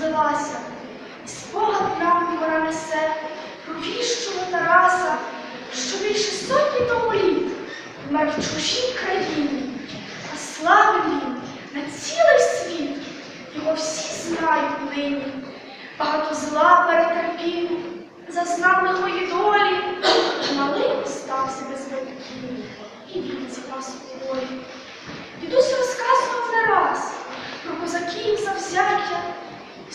розлилася, і спогад нам вона несе. Про віщого Тараса, що більше сотні тому літ вмер в чужій країні, а славив він на цілий світ, його всі знають нині. Багато зла перетерпів, зазнав лихої долі, малим стався без батьків, і він зіпав волі. Дідусь розказував не раз про козаків завзяття, і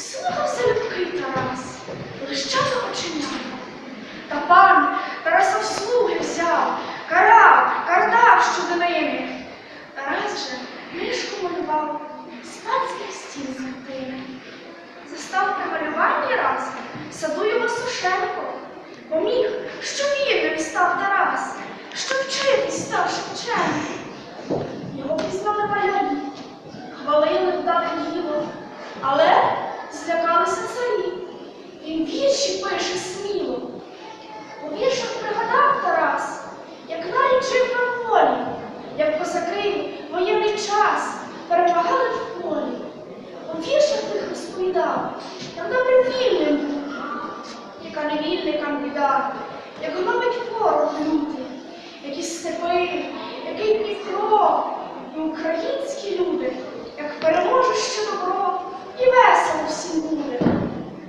залюбки Тарас, блищав оченята. Та пан Тараса в слуги взяв, карав, картав щодо ними. Тарас же книжку малював з панських стін картини. Застав при малюванні раз саду його Сушенко. Поміг, що вірним став Тарас, що вчитись став Шевченко. Його пізнали валярі, хвалили вдале діло, але злякалися царі. Він вірші пише сміло. У віршах пригадав Тарас, як навіть жив на волі, як козаки воєнний час перемагали в полі. У віршах тих розповідав, як добре вільним був, яка невільникам біда, як гнобить ворог лютий, які степи, який Дніпро, і українські люди, як переможе ще добро, і весело всім буде.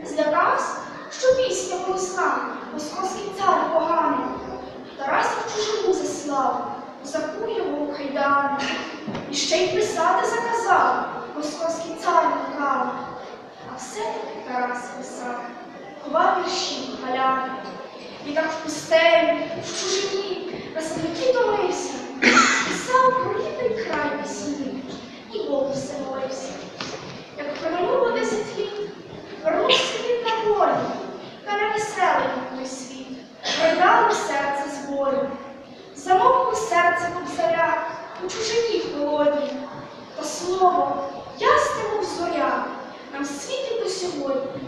Злякався, що пісня голосна, московський цар поганий. Тараса в чужину заслав, закув його у кайдани. І ще й писати заказав, московський цар лукав. А все-таки Тарас писав, ховав вірші галяни, І так в пустелі, в чужині, на самоті томився, писав про рідний край пісні, і Богу все молився. Як проминуло десять літ, вернувся він на волю, та не веселий був той світ, ридало серце з болю. Замовкло серце кобзаря у чужині холодній, та слово ясне, мов зоря, нам світить до сьогодні.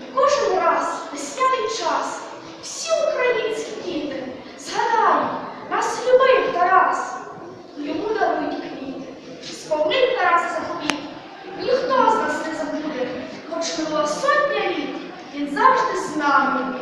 І кожен раз, весняний час, всі українські діти згадають, нас любив Тарас, йому дарують квіти. Сповнив Тарас заповіт, ніхто з нас не забуде, хоч минула сотня літ, він завжди з нами.